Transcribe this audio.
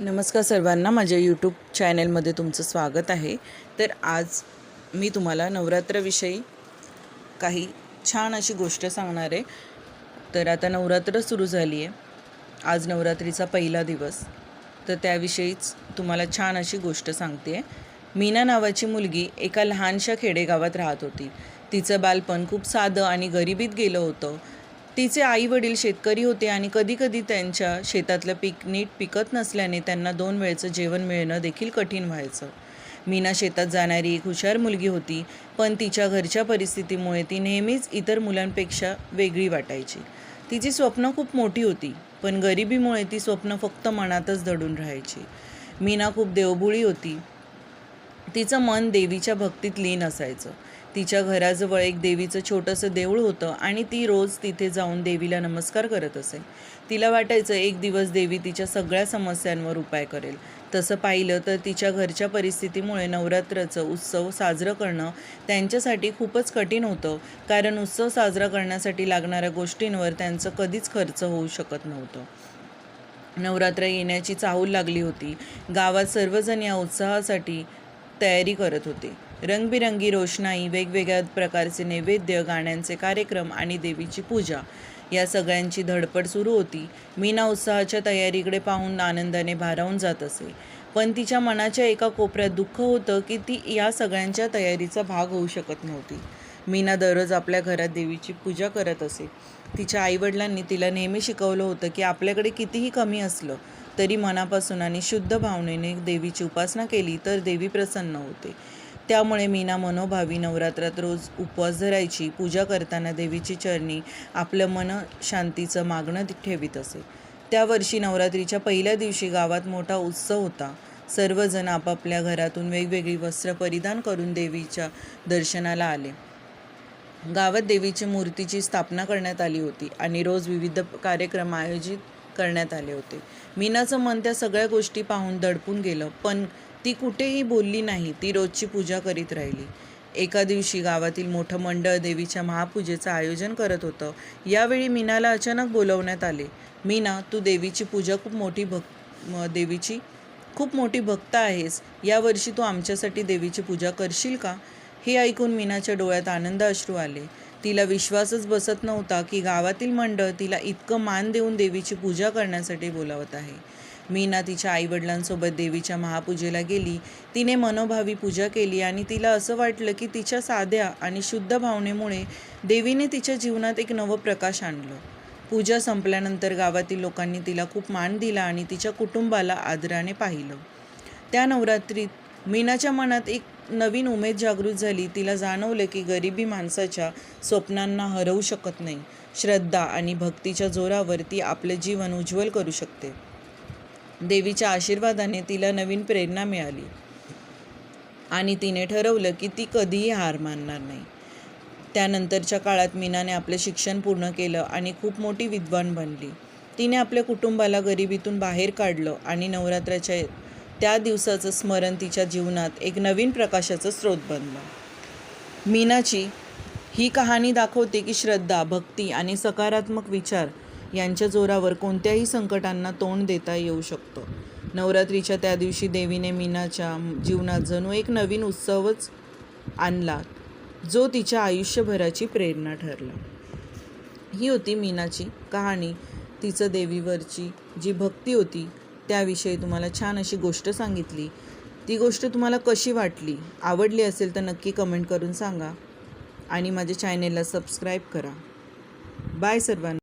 नमस्कार सर्वांना. माझ्या यूट्यूब चॅनलमध्ये तुमचं स्वागत आहे. तर आज मी तुम्हाला नवरात्राविषयी काही छान अशी गोष्ट सांगणार आहे. तर आता नवरात्र सुरू झाली आहे. आज नवरात्रीचा पहिला दिवस. तर त्याविषयीच तुम्हाला छान अशी गोष्ट सांगते. आहे मीना नावाची मुलगी एका लहानशा खेडेगावात राहत होती. तिचं बालपण खूप साधं आणि गरिबीत गेलं होतं. तिचे आई वडील शेतकरी होते आणि कधीकधी त्यांच्या शेतातलं पीक नीट पिकत नसल्याने त्यांना दोन वेळचं जेवण मिळणं देखील कठीण व्हायचं. मीना शेतात जाणारी एक हुशार मुलगी होती पण तिच्या घरच्या परिस्थितीमुळे ती नेहमीच इतर मुलांपेक्षा वेगळी वाटायची. तिची स्वप्न खूप मोठी होती पण गरिबीमुळे ती स्वप्न फक्त मनातच दडून राहायची. मीना खूप देवबुळी होती. तिचं मन देवीच्या भक्तीत लीन असायचं. तिच्या घराजवळ एक देवीचं छोटंसं देऊळ होतं आणि ती रोज तिथे जाऊन देवीला नमस्कार करत असे. तिला वाटायचं एक दिवस देवी तिच्या सगळ्या समस्यांवर उपाय करेल. तसं पाहिलं तर तिच्या घरच्या परिस्थितीमुळे नवरात्राचं उत्सव साजरं करणं त्यांच्यासाठी खूपच कठीण होतं. कारण उत्सव साजरा करण्यासाठी लागणाऱ्या गोष्टींवर त्यांचं कधीच खर्च होऊ शकत नव्हतं. नवरात्र येण्याची चाहूल लागली होती. गावात सर्वजण या उत्साहासाठी तयारी करत होते. रंगबिरंगी रोषणाई वेगवेगळ्या प्रकारचे नैवेद्य गाण्यांचे कार्यक्रम आणि देवीची पूजा. या सगळ्यांची धडपड सुरू होती. मीना उत्साहाच्या तयारीकडे पाहून आनंदाने भारावून जात असे. पण तिच्या मनाच्या एका कोपऱ्यात दुःख होतं की ती या सगळ्यांच्या तयारीचा भाग होऊ शकत नव्हती. मीना दररोज आपल्या घरात देवीची पूजा करत असे. तिच्या आईवडिलांनी तिला नेहमी शिकवलं होतं की आपल्याकडे कितीही कमी असलं तरी मनापासून आणि शुद्ध भावनेने देवीची उपासना केली तर देवी प्रसन्न होते. त्यामुळे मीना मनोभावी नवरात्रात रोज उपवास धरायची पूजा करताना देवीची चरणी आपलं मन शांतीचं मागणं ठेवीत असे. त्या वर्षी नवरात्रीच्या पहिल्या दिवशी गावात मोठा उत्सव होता. सर्वजण आपापल्या घरातून वेगवेगळी वस्त्र परिधान करून देवीच्या दर्शनाला आले. गावात देवीची मूर्तीची स्थापना करण्यात आली होती आणि रोज विविध कार्यक्रम आयोजित करण्यात आले होते. मीनाचं मन त्या सगळ्या गोष्टी पाहून दडपून गेलं पण ती कुठेही बोलली नाही ती रोजची पूजा करीत राहिली. एका दिवशी गावातील मोठं मंडळ देवीच्या महापूजेचं आयोजन करत होतं. यावेळी मीनाला अचानक बोलवण्यात आले. मीना तू देवीची पूजा खूप मोठी भक् देवीची खूप मोठी भक्त आहेस. यावर्षी तू आमच्यासाठी देवीची पूजा करशील का? हे ऐकून मीनाच्या डोळ्यात आनंद अश्रू आले. तिला विश्वासच बसत नव्हता की गावातील मंडळ तिला इतकं मान देऊन देवीची पूजा करण्यासाठी बोलावत आहे. मीना तिच्या आईवडिलांसोबत देवीच्या महापूजेला गेली. तिने मनोभावी पूजा केली आणि तिला असं वाटलं की तिच्या साध्या आणि शुद्ध भावनेमुळे देवीने तिच्या जीवनात एक नवं प्रकाश आणलं. पूजा संपल्यानंतर गावातील लोकांनी तिला खूप मान दिला आणि तिच्या कुटुंबाला आदराने पाहिलं. त्या नवरात्रीत मीनाच्या मनात एक नवीन उमेद जागृत झाली. तिला जाणवलं की गरिबी माणसाच्या स्वप्नांना हरवू शकत नाही. श्रद्धा आणि भक्तीच्या जोरावर ती आपलं जीवन उज्ज्वल करू शकते. देवीच्या आशीर्वादाने तिला नवीन प्रेरणा मिळाली. आणि तिने ठरवलं की ती कधीही हार मानणार नाही. त्यानंतरच्या काळात मीनाने आपले शिक्षण पूर्ण केलं आणि खूप मोठी विद्वान बनली. तिने आपल्या कुटुंबाला गरिबीतून बाहेर काढलं आणि नवरात्राच्या त्या दिवसाचं स्मरण तिच्या जीवनात एक नवीन प्रकाशाचं स्रोत बनलं. मीनाची ही कहाणी दाखवते की श्रद्धा भक्ती आणि सकारात्मक विचार यांच्या जोरावर कोणत्याही संकटांना तोंड देता येऊ शकतं. नवरात्रीच्या त्या दिवशी देवीने मीनाच्या जीवनात जणू एक नवीन उत्सवच आणला जो तिच्या आयुष्यभराची प्रेरणा ठरला. ही होती मीनाची कहाणी. तिचं देवीवरची जी भक्ती होती त्याविषयी तुम्हाला छान अशी गोष्ट सांगितली. ती गोष्ट तुम्हाला कशी वाटली आवडली असेल तर नक्की कमेंट करून सांगा आणि माझ्या चॅनेलला सबस्क्राईब करा. बाय सर्वांना.